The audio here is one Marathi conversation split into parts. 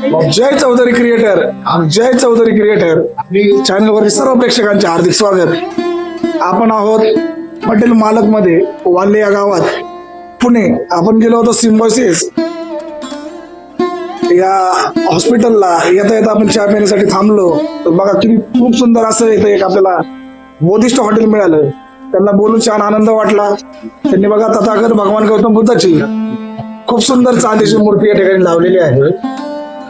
जय चौधरी क्रिएटर जय चौधरी क्रिएटर चॅनलवरील सर्व प्रेक्षकांचे हार्दिक स्वागत. आपण आहोत हॉटेल मालकमध्ये वाल्ले या गावात. पुणे आपण गेलो होतो सिम्बॉसिस या हॉस्पिटलला येता येता आपण चहा पिण्यासाठी थांबलो. तर बघा किती खूप सुंदर असं इथं एक आपल्याला बोधिष्ट हॉटेल मिळालं. त्यांना बोलून छान आनंद वाटला. त्यांनी बघा तथागत भगवान गौतम बुद्धाची खूप सुंदर चांदीची मूर्ती या ठिकाणी लावलेली आहे.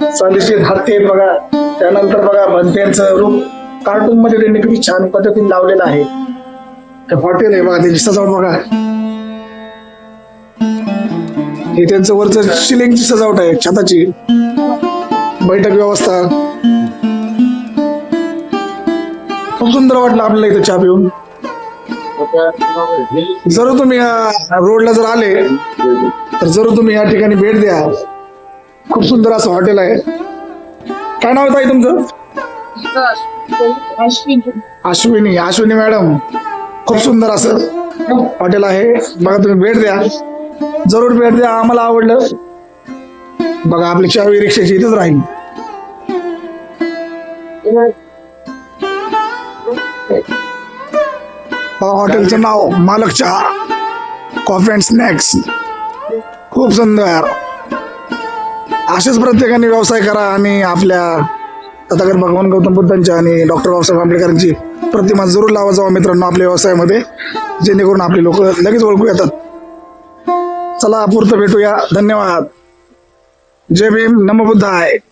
चांदीचे हत्ते बघा. त्यानंतर बघा भंत्यांचं रूप कार्टून मध्ये त्यांनी किती छान पद्धतीने लावलेलं आहे. ते हॉटेल आहे बघा ते सजावट बघा. हे त्यांचं वरच शिलिंगची सजावट आहे छताची. बैठक व्यवस्था. खूप सुंदर वाटलं आपल्याला इथं चहा पिऊन. जर तुम्ही या रोडला जर आले तर जरूर तुम्ही या ठिकाणी भेट द्या. खूप सुंदर असं हॉटेल आहे. काय नाव आहे ताई तुमचं? अश्विनी अश्विनी मॅडम. खूप सुंदर असं हॉटेल आहे. बघा तुम्ही भेट द्या. जरूर भेट द्या आम्हाला आवडलं. बघा आपली चावी रिक्षाची इथेच राहील. हॉटेलचं नाव मालक चहा कॉफी अँड स्नॅक्स. खूप सुंदर. असेच प्रत्येकाने व्यवसाय करा आणि आपल्या तथागत भगवान गौतम बुद्धांच्या आणि डॉक्टर बाबासाहेब आंबेडकरांची प्रतिमा जरूर लावा जावा मित्रांनो आपल्या व्यवसायामध्ये जेणेकरून आपले लोक लगेच ओळखू येतात. चला पुरतं भेटूया. धन्यवाद. जय भीम. नम आहे